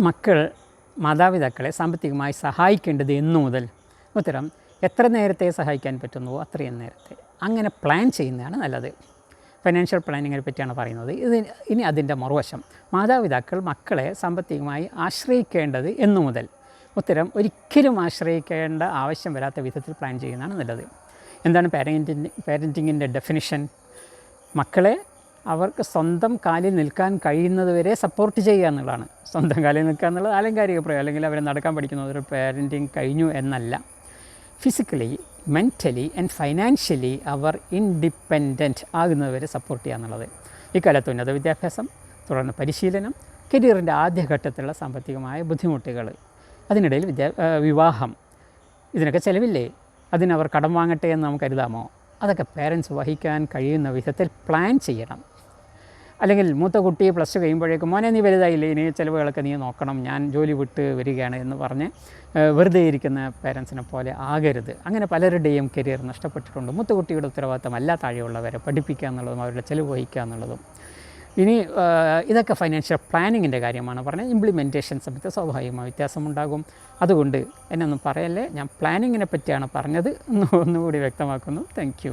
മക്കൾ മാതാപിതാക്കളെ സാമ്പത്തികമായി സഹായിക്കേണ്ടത് എന്നു മുതൽ ഉത്തരം എത്ര നേരത്തെ സഹായിക്കാൻ പറ്റുന്നു അത്രയും നേരത്തെ. അങ്ങനെ പ്ലാൻ ചെയ്യുന്നതാണ് നല്ലത്. ഫൈനാൻഷ്യൽ പ്ലാനിങ്ങിനെ പറ്റിയാണ് പറയുന്നത്. ഇത് ഇനി അതിന്റെ മറുവശം മാതാപിതാക്കൾ മക്കളെ സാമ്പത്തികമായി ആശ്രയിക്കേണ്ടത് എന്നു മുതൽ ഉത്തരം ഒരിക്കലും ആശ്രയിക്കേണ്ട ആവശ്യം വരാത്ത വിധത്തിൽ പ്ലാൻ ചെയ്യുന്നതാണ് നല്ലത്. എന്താണ് പാരന്റിന്റെ പാരന്റിങ്ങിന്റെ ഡെഫിനിഷൻ മക്കളെ അവർക്ക് സ്വന്തം കാലിൽ നിൽക്കാൻ കഴിയുന്നതുവരെ സപ്പോർട്ട് ചെയ്യുക എന്നുള്ളതാണ്. സ്വന്തം കാലിൽ നിൽക്കുക എന്നുള്ളത് ആലങ്കാരിക പ്രയോഗം. അല്ലെങ്കിൽ അവരെ നടക്കാൻ പഠിക്കുന്ന ഒരു പാരന്റിങ് കഴിഞ്ഞു എന്നല്ല. ഫിസിക്കലി മെന്റലി ആൻഡ് ഫൈനാൻഷ്യലി അവർ ഇൻഡിപെൻഡന്റ് ആകുന്നതുവരെ സപ്പോർട്ട് ചെയ്യുക എന്നുള്ളത്. ഇക്കാലത്ത് ഉന്നത വിദ്യാഭ്യാസം തുടർന്ന് പരിശീലനം കരിയറിന്റെ ആദ്യഘട്ടത്തിലുള്ള സാമ്പത്തികമായ ബുദ്ധിമുട്ടുകൾ അതിനിടയിൽ വിദ്യാ വിവാഹം. ഇതിനൊക്കെ ചിലവില്ലേ? അതിനവർ കടം വാങ്ങട്ടെ എന്ന് നമുക്ക് കരുതാമോ അതൊക്കെ പേരൻസ് വഹിക്കാൻ കഴിയുന്ന വിധത്തിൽ പ്ലാൻ ചെയ്യണം. അല്ലെങ്കിൽ മൂത്ത കുട്ടി പ്ലസ് ടു കഴിയുമ്പോഴേക്കും മോനെ നീ വലുതായില്ലേ? ഇനി ചിലവുകളൊക്കെ നീ നോക്കണം. ഞാൻ ജോലി വിട്ട് വരികയാണ് എന്ന് പറഞ്ഞ് വെറുതെ ഇരിക്കുന്ന പേരൻസിനെ പോലെ ആകരുത്. അങ്ങനെ പലരുടെയും കരിയർ നഷ്ടപ്പെട്ടിട്ടുണ്ട്. മൂത്ത കുട്ടിയുടെ ഉത്തരവാദിത്തം അല്ല താഴെയുള്ളവരെ പഠിപ്പിക്കുക എന്നുള്ളതും അവരുടെ ചിലവ് വഹിക്കുക എന്നുള്ളതും. ഇനി ഇതൊക്കെ ഫൈനാൻഷ്യൽ പ്ലാനിങ്ങിന്റെ കാര്യമാണ്. പറഞ്ഞത് ഇംപ്ലിമെന്റേഷൻ സമയത്ത് സ്വാഭാവികമായ വ്യത്യാസമുണ്ടാകും. അതുകൊണ്ട് എന്നൊന്നും പറയല്ലേ ഞാൻ പ്ലാനിങ്ങിനെ പറ്റിയാണ് പറഞ്ഞത് എന്ന് ഒന്നുകൂടി വ്യക്തമാക്കുന്നു. താങ്ക്